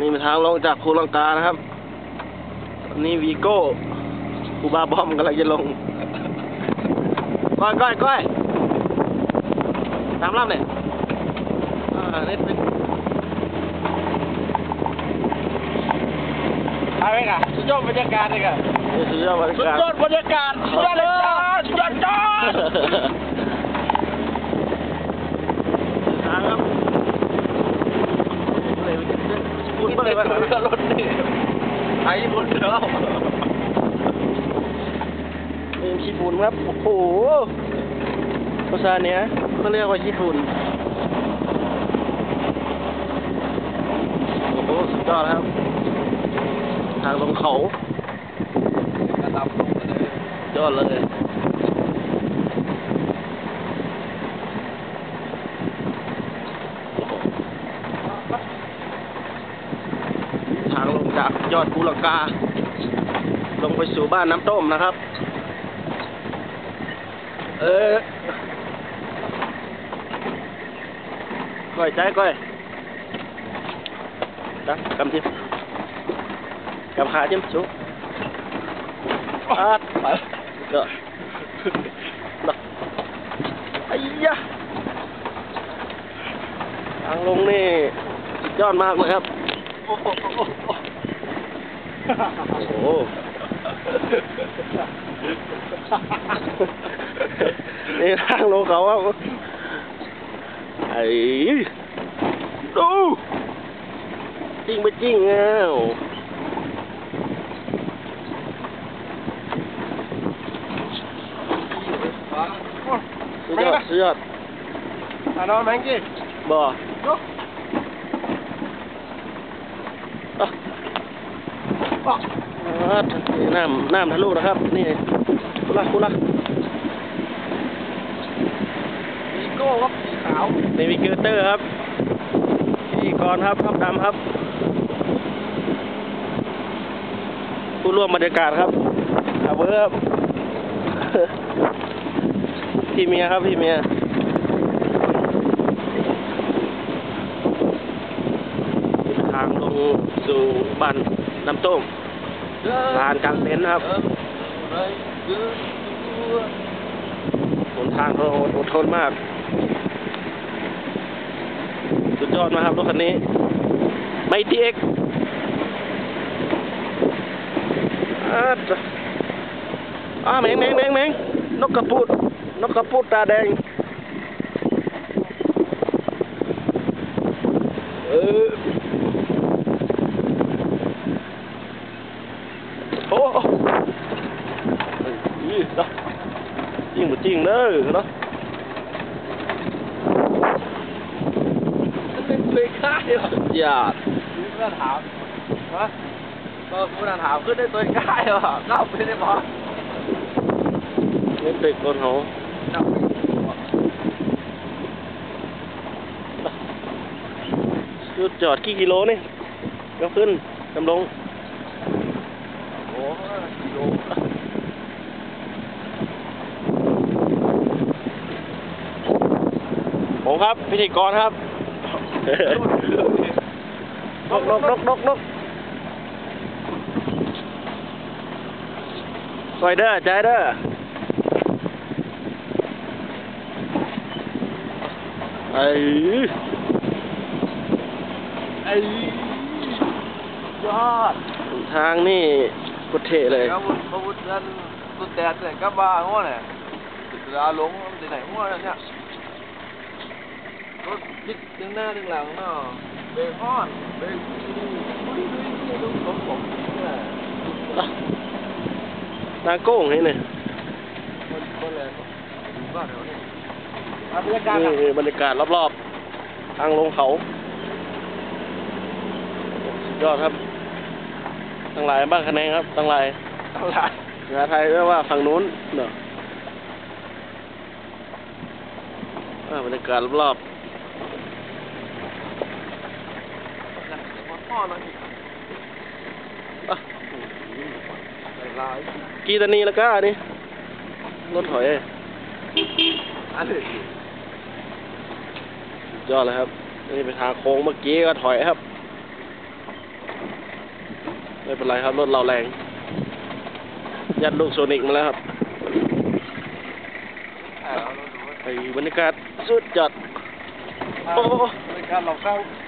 นี่เป็นทางลงจากภูลังกานะครับนี่วีโก้คูบาบอมกำลังจะลง ก้อยก้อยก้อยตามลำเนี่ยอ่านี่เป็นอะไรกันสุดยอดบรรยากาศเลยกันนี่สุดยอดบรรยาสุดกาศยอดบรรยากาศสุดยอดเลยสุดยอดจ้า ทางครับเลยพูด พูด เมื่อไปไหร่กับรถนี่ไอ้บนเรือนี่ขี้ฝุ่นครับ โอ้โหภาษาเนี้ยเขาเรียกว่าขี้ฝุ่นโอ้โหสุดยอดครับ ทางลงเขาระดับลงเลยยอดเลย ทางลงจากยอดภูลัง กา ลงไปสู่บ้านน้ำต้มนะครับ เออก้อยใจก้อยดักกำจิ้มกำขาจิ้มสูอาดไปเด้อไอ้ยะทางลงนี่ สุดยอดมากเลยครับ โอ้โห นี่ทางลงเขาว่าไอ้ดูจริงไปจริงแล้วสุดยอดสุดยอดอะน้องแมงกี้บ่ดูอะ อะนี่น้ำน้ำทะลุนะครับ นี่คุละคุละวีโก้ครับสีขาวเนวิเกเตอร์ครับพิธีกรครับทับดำครับ ผู้ร่วมบรรยากาศครับอาเบอร์ครับพี่เมียครับพี่เมียทางลงสู่บ้าน น้ำต้มลานกลางเต็นท์ครับหนทางก็อดทนมาก สุดยอดมากครับรถคันนี้ ไม่ทีเอ็กอาจ้ะอ้าแมงแมงแมงแมงนกกระพูดนกกระพูดตาแดง เออโอ้โอ้เอ้ยเนาะจริงบ่จริงเด้ อเนาะเคยฆ่าเหรออย่าคุณน่าถามฮะก็คุณน่าถามขึ้นได้ตัวกล้าเหรอก้าวไปได้ปะนี่เป็นคนเขานับจุดจอดกี่กิโลนี่ก็ขึ้นกำลงโอ้กิโล ผม ครับ พิธีกรครับนกนกนกนกนกคอยเด้อใจเด้อไอ้ไอ้ยอด ทางนี่กุเทเลยก็วุฒิวุฒินั่นตุนแดดเนี่ยก็บ้าง้อเนี่ยติดราลงที่ไหนง้อเนี่ย รถยิกดึงหน้าดึงหลังเนาะเบรกฮอนเบรกดุยดุยดุยดุยดุยผมผมเนี่ยอะตาโก้งให้เนี่ยคนคนเลยบ้านเดี๋ยวนี้บรรยากาศนี่บรรยากาศรอบๆ ทางลงเขาสุดยอดครับทั้งหลายบ้านคะแนนครับทั้งหลายอะไรภาษาไทยเรียกว่าฝั่งนู้นเนอะอ่าบรรยากาศรอบ พ่อหน่อยๆอะลายกีตานีแล้วก็อันนี่รถถอยอันนี้สุดยอดเลยครับ นี่เป็นทางโค้งเมื่อกี้ก็ถอยครับ ไม่เป็นไรครับ รถเราแรง ยัดลูกโซนิกมาแล้วครับถ่ายแล้วเราดูว่าไปบรรยากาศสุดจัด โอ้โหในการเราเข้าอ๋อดอกคอคลายน้ำปลาเนี่ยโอ้เลยนี่เกเตอร์แป๊บน้ำเลย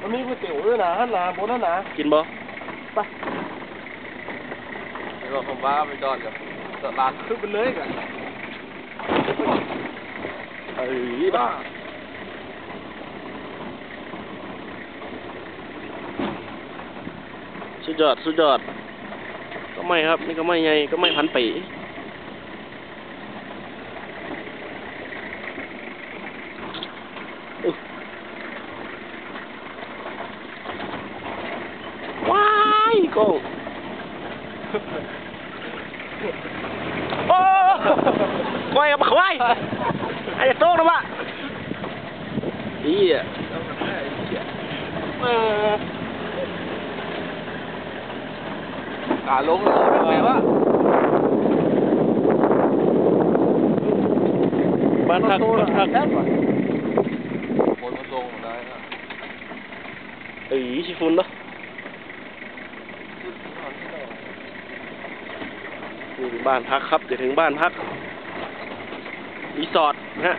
มันมีก๋วยเตี๋ยวด้วยนะฮั่นนะบนนั่นนะกินบ่แล้วก็ผมว่าไปจอดกับจอดร้านขึ้นไปเลยกัน เอ้ยบ้า สุดยอด สุดยอด ก็ไม่ครับ นี่ก็ไม่ไงก็ไม่พันปีอุ๊ยว้ายโกงโอ้ควายกับควายไอ้โต๊ะนะวะอีอะ เออ ขาลงเลยเป็นไงวะบ้านพักบ้านพักฝนมันลงได้นะเอ้ยชิฟุนเนาะนี่บ้านพักครับจะถึงบ้านพักรีสอร์ทนะฮะ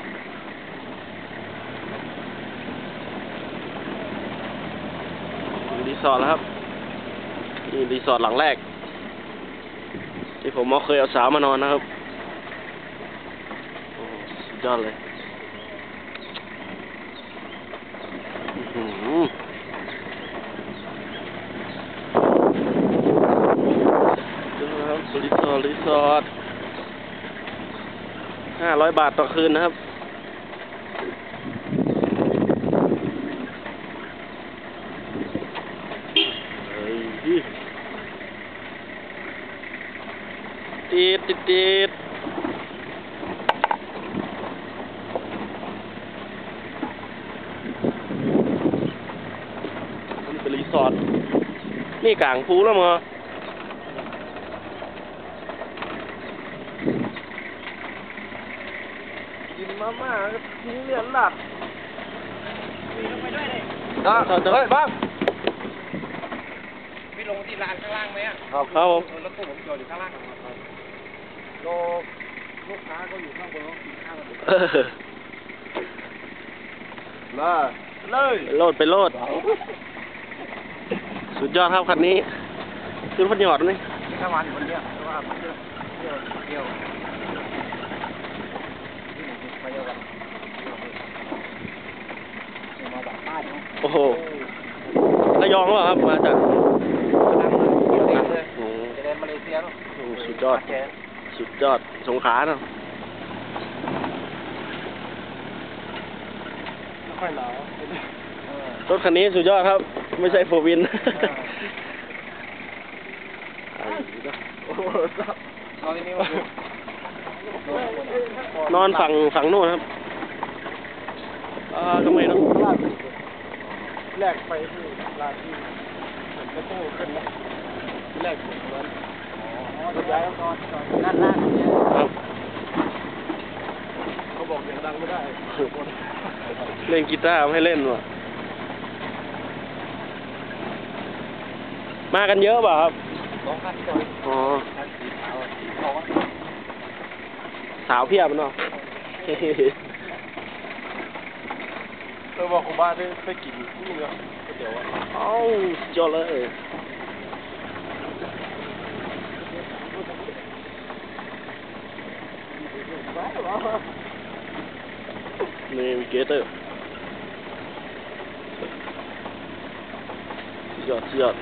รีสอร์ทแล้วครับนี่รีสอร์ทหลังแรก ที่ผมเคยเอาสาวมานอนนะครับโอ้สุดยอดเลยรีสอร์ทรีสอร์ทห้าร้อยบาทต่อคืนนะครับ เฮ้ย ติดติดติดนี่เป็นรีสอร์ท นี่กลางภูแล้วมั้งกินมาม่าก็ทิ้งเหรียญหลักมีลงไปด้วยเลยจ้าเฮ้ยบ้างไม่ลงที่ลานข้างล่างไหมอะครับครับผมเออรถตู้ผมจอดอยู่ข้างล่าง โลลูกค้าก็อยู่ข้างบนเขากินข้าวกันอยู่เออมาเลยโลดไปโลด สุดยอดครับคันนี้ ขึ้นพันยอดนี่นี่ข้างวันอยู่คนเดียวเพราะว่ามันเที่ยวเที่ยวเที่ยวไปเดียวกันมาจากใต้เนาะโอ้โหระยองเหรอครับมาจากกำลังเที่ยวเองเลยโอ้โหจะเดินมาเลเซียเนาะโอ้โหสุดยอดแก สุดยอด สงขลาเนาะไม่ค่อยหนาวเออรถคันนี้สุดยอดครับ ไม่ใช่โฟวินโอ้โหตอนนี้ว่านอนฝั่งฝั่งโน้นครับอ่าทำไมเนาะลาดแลกไปที่ลาดที่เหมือนกระโต้ขึ้นนะแลกเหมือน ด้านล่างเนี่ยเขาบอกเสียงดังไม่ได้ เล่นกีตาร์ให้เล่นว่ะ มากันเยอะเปล่าครับสองคันจอดอ๋อสาวเพียบเนาะเออบอกคุณบ้านได้ไปกินนี่เนาะเตี๋ยวอะอ้าสุดยอเลย นี่มีเกเตอร์สุดยอดสุดยอด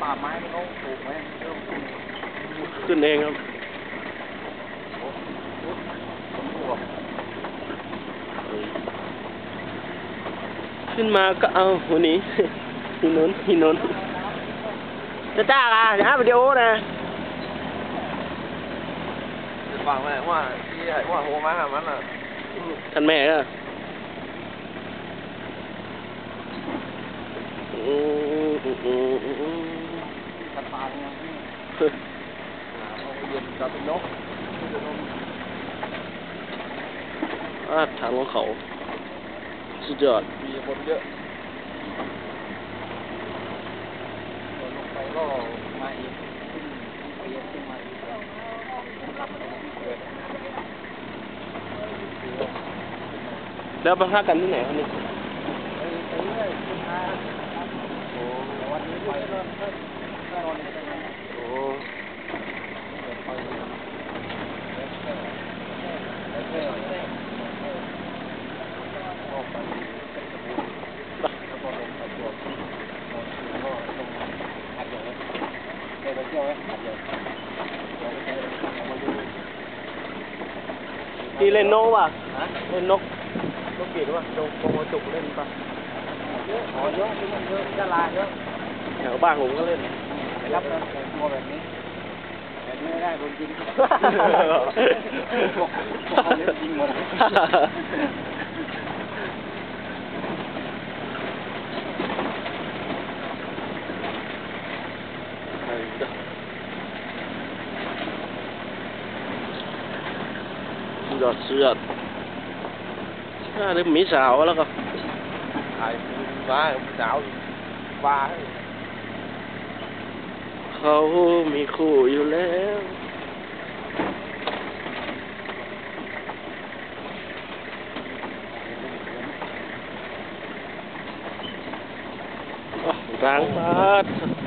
ป่าไม้นี่เขา ปลูกไว้เริ่มปลูกขึ้นเองครับขึ้นมาก็เอาหัวนี้หินนนหินนนจะจ้าอะจะหาวิดีโอนะฟังไหมว่าที่ว่าโหมาหามันอะท่านแม่ก็อืมกันตาเนี่ยพี่เอาเย็นกลายเป็นนกอาทางของเขา สุดยอด มีคนเยอะลงไปก็มาอีกขึ้นเปียกขึ้นมาอีกรับมันเกิด แล้วมาพักกันที่ไหนครับนี่ ไปไปเรื่อยขึ้นมาโอ้ พี่เล่นนกป่ะฮะเล่นนกนกเกดว่าโดงโปรจุกเล่นปะเยอะขอเยอะที่มันเยอะยาลาเยอะแถวบ้านผมก็เล่นไปรับเงินแต่งตัวแบบนี้แบบนี้ไม่ได้โดนยิงเอาเล็บยิงหมด ยอดเสือดถ้าเริ่มมีสาวแล้วก็ถ่ายฟ้าสาวฟ้าเขามีคู่อยู่แล้วอ๋อร้างมาก